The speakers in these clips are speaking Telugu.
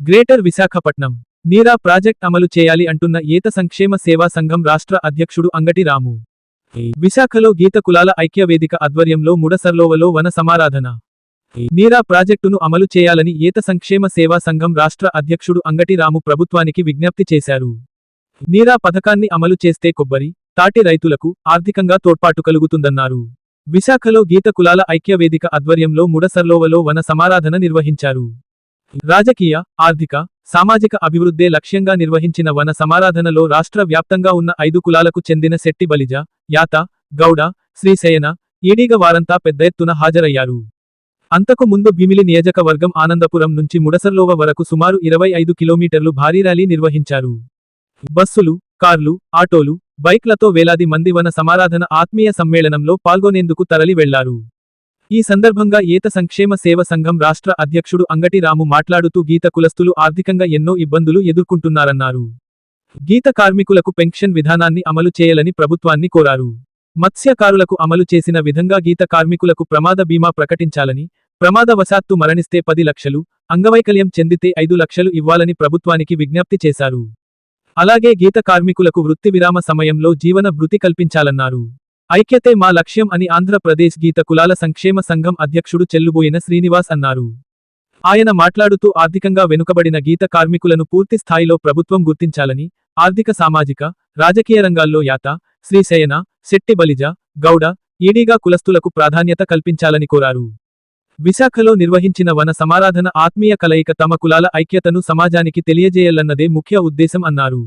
గ్రేటర్ విశాఖపట్నం. నీరా ప్రాజెక్ట్ అమలు చేయాలి అంటున్న ఈత సంక్షేమ సేవా సంఘం రాష్ట్ర అధ్యక్షుడు అంగటి రాము. విశాఖలో గీత కులాల ఐక్యవేదిక ఆధ్వర్యంలో ముడసర్లోవలో వన సమారాధన. నీరా ప్రాజెక్టును అమలు చేయాలని ఈత సంక్షేమ సేవా సంఘం రాష్ట్ర అధ్యక్షుడు అంగటి రాము ప్రభుత్వానికి విజ్ఞప్తి చేశారు. నీరా పథకాన్ని అమలు చేస్తే కొబ్బరి తాటి రైతులకు ఆర్థికంగా తోడ్పాటు కలుగుతుందన్నారు. విశాఖలో గీత కులాల ఐక్యవేదిక ఆధ్వర్యంలో ముడసర్లోవలో వన సమారాధన నిర్వహించారు. రాజకీయ ఆర్థిక సామాజిక అభివృద్ధే లక్ష్యంగా నిర్వహించిన వన సమారాధనలో రాష్ట్ర వ్యాప్తంగా ఉన్న ఐదు కులాలకు చెందిన శెట్టి బలిజ యాత గౌడ శ్రీశయన ఈడీగ వారంతా పెద్ద ఎత్తున హాజరయ్యారు. అంతకు ముందు భీమిలి నియోజకవర్గం ఆనందపురం నుంచి ముడసర్లోవ వరకు సుమారు ఇరవై ఐదు కిలోమీటర్లు భారీ ర్యాలీ నిర్వహించారు. బస్సులు కార్లు ఆటోలు బైక్లతో వేలాది మంది వన సమారాధన ఆత్మీయ సమ్మేళనంలో పాల్గొనేందుకు తరలి వెళ్ళారు. ఈ సందర్భంగా ఏత సంక్షేమ సేవ సంఘం రాష్ట్ర అధ్యక్షుడు అంగటి రాము మాట్లాడుతూ గీత కులస్తులు ఆర్థికంగా ఎన్నో ఇబ్బందులు ఎదుర్కొంటున్నారన్నారు. గీత కార్మికులకు పెన్షన్ విధానాన్ని అమలు చేయాలని ప్రభుత్వాన్ని కోరారు. మత్స్యకారులకు అమలు చేసిన విధంగా గీత కార్మికులకు ప్రమాద బీమా ప్రకటించాలని ప్రమాదవశాత్తు మరణిస్తే పది లక్షలు అంగవైకల్యం చెందితే ఐదు లక్షలు ఇవ్వాలని ప్రభుత్వానికి విజ్ఞప్తి చేశారు. అలాగే గీత కార్మికులకు వృత్తి విరామ సమయంలో జీవన భృతి కల్పించాలన్నారు. ఐక్యతే మా లక్ష్యం అని ఆంధ్రప్రదేశ్ గీత కులాల సంక్షేమ సంఘం అధ్యక్షుడు చెల్లుబోయిన శ్రీనివాస్ అన్నారు. ఆయన మాట్లాడుతూ ఆర్థికంగా వెనుకబడిన గీత కార్మికులను పూర్తి స్థాయిలో ప్రభుత్వం గుర్తించాలని ఆర్థిక సామాజిక రాజకీయ రంగాల్లో యాత శ్రీశయన శెట్టి బలిజ గౌడ ఈడీగా కులస్తులకు ప్రాధాన్యత కల్పించాలని కోరారు. విశాఖలో నిర్వహించిన వన సమారాధన ఆత్మీయ కలయిక తమ కులాల ఐక్యతను సమాజానికి తెలియజేయాలన్నదే ముఖ్య ఉద్దేశం అన్నారు.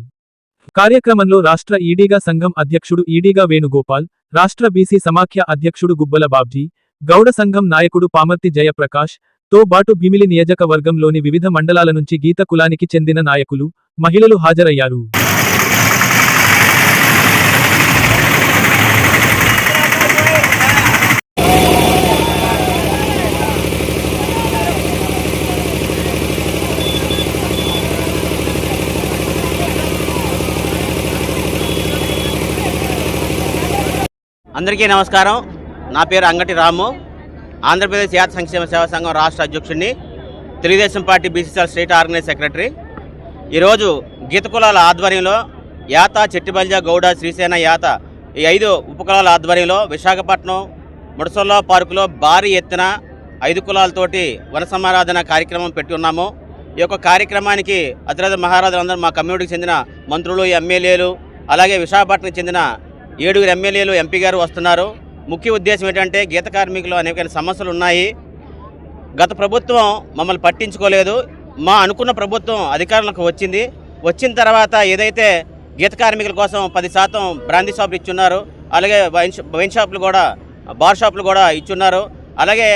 కార్యక్రమంలో రాష్ట్ర ఈడీగా సంఘం అధ్యక్షుడు ఈడీగా వేణుగోపాల్ రాష్ట్ర బీసీ సమాఖ్య అధ్యక్షుడు గుబ్బల బాబ్జీ గౌడ సంఘం నాయకుడు పామర్తి జయప్రకాష్తో బాటు భీమిలి నియోజకవర్గంలోని వివిధ మండలాల నుంచి గీత కులానికి చెందిన నాయకులు మహిళలు హాజరయ్యారు. అందరికీ నమస్కారం. నా పేరు అంగటి రాము. ఆంధ్రప్రదేశ్ యాత సంక్షేమ సేవా సంఘం రాష్ట్ర అధ్యక్షుడిని Telugu Desam party BCCL state organise secretary. ఈరోజు గీత కులాల ఆధ్వర్యంలో యాత చెట్టిబల్జ గౌడ శ్రీసేన యాత ఈ ఐదు ఉపకులాల ఆధ్వర్యంలో విశాఖపట్నం ముడసొల్లా పార్కులో భారీ ఎత్తున ఐదు కులాలతోటి వనసమారాధన కార్యక్రమం పెట్టి ఉన్నాము. ఈ యొక్క కార్యక్రమానికి అతిరథ మహారాజులందరూ మా కమ్యూనిటీకి చెందిన మంత్రులు ఎమ్మెల్యేలు అలాగే విశాఖపట్నం చెందిన ఏడుగురు ఎమ్మెల్యేలు ఎంపీ గారు వస్తున్నారు. ముఖ్య ఉద్దేశం ఏంటంటే గీత కార్మికులు అనేక సమస్యలు ఉన్నాయి. గత ప్రభుత్వం మమ్మల్ని పట్టించుకోలేదు. మా అనుకున్న ప్రభుత్వం అధికారంలోకి వచ్చింది. వచ్చిన తర్వాత ఏదైతే గీత కార్మికుల కోసం పది శాతం బ్రాందీ షాపులు ఇచ్చున్నారు అలాగే వైన్ వైన్ షాపులు కూడా బార్ షాపులు కూడా ఇచ్చున్నారు. అలాగే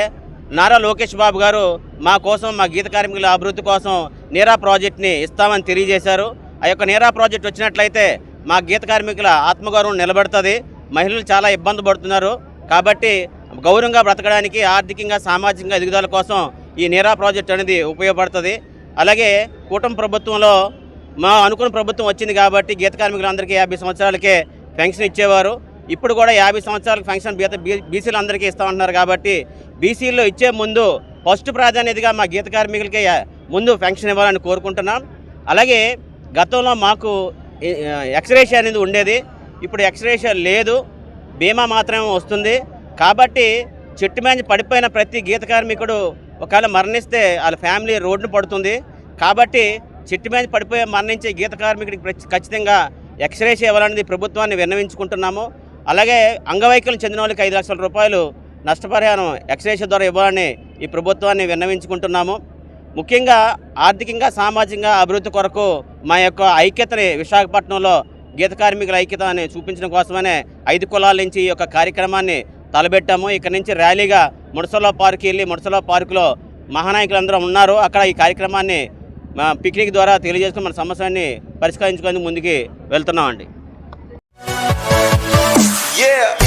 నారా లోకేష్ బాబు గారు మా కోసం మా గీత కార్మికుల అభివృద్ధి కోసం నీరా ప్రాజెక్ట్ని ఇస్తామని తెలియజేశారు. ఆ యొక్క నీరా ప్రాజెక్ట్ వచ్చినట్లయితే మా గీత కార్మికుల ఆత్మగౌరవం నిలబడుతుంది. మహిళలు చాలా ఇబ్బంది పడుతున్నారు. కాబట్టి గౌరవంగా బ్రతకడానికి ఆర్థికంగా సామాజికంగా ఎదుగుదల కోసం ఈ నీరా ప్రాజెక్ట్ అనేది ఉపయోగపడుతుంది. అలాగే కూటమి ప్రభుత్వంలో మా అనుకున్న ప్రభుత్వం వచ్చింది కాబట్టి గీత కార్మికులందరికీ యాభై సంవత్సరాలకే పెన్షన్ ఇచ్చేవారు. ఇప్పుడు కూడా యాభై సంవత్సరాలకు పెన్షన్ గీత బీసీలు అందరికీ ఇస్తామంటున్నారు కాబట్టి బీసీల్లో ఇచ్చే ముందు ఫస్ట్ ప్రాధాన్యతగా మా గీత కార్మికులకే ముందు పెన్షన్ ఇవ్వాలని కోరుకుంటున్నాం. అలాగే గతంలో మాకు ఎక్స్రేషియా అనేది ఉండేది. ఇప్పుడు ఎక్స్రేషియా లేదు. బీమా మాత్రమే వస్తుంది. కాబట్టి చెట్టు మీద పడిపోయిన ప్రతి గీత కార్మికుడు ఒకవేళ మరణిస్తే వాళ్ళ ఫ్యామిలీ రోడ్డును పడుతుంది. కాబట్టి చెట్టు మీద పడిపోయే మరణించే గీత కార్మికుడికి ఖచ్చితంగా ఎక్స్రేస్ ఇవ్వాలనేది ప్రభుత్వాన్ని విన్నవించుకుంటున్నాము. అలాగే అంగవైకల్యం చెందిన వాళ్ళకి ఐదు లక్షల రూపాయలు నష్టపరిహారం ఎక్స్రేస్ ద్వారా ఇవ్వాలని ఈ ప్రభుత్వాన్ని విన్నవించుకుంటున్నాము. ముఖ్యంగా ఆర్థికంగా సామాజికంగా అభివృద్ధి కొరకు మా యొక్క ఐక్యతని విశాఖపట్నంలో గీత కార్మికుల ఐక్యతని చూపించడం కోసమనే ఐదు కులాల నుంచి ఈ యొక్క కార్యక్రమాన్ని తలబెట్టాము ఇక్కడ నుంచి ర్యాలీగా ముడసలో పార్క్ వెళ్ళి ముడసలో పార్కులో మహానాయకులందరూ ఉన్నారు. అక్కడ ఈ కార్యక్రమాన్ని మా పిక్నిక్ ద్వారా తెలియజేసుకుని మన సమస్యని పరిష్కరించుకొని ముందుకు వెళ్తున్నామండి. Yeah.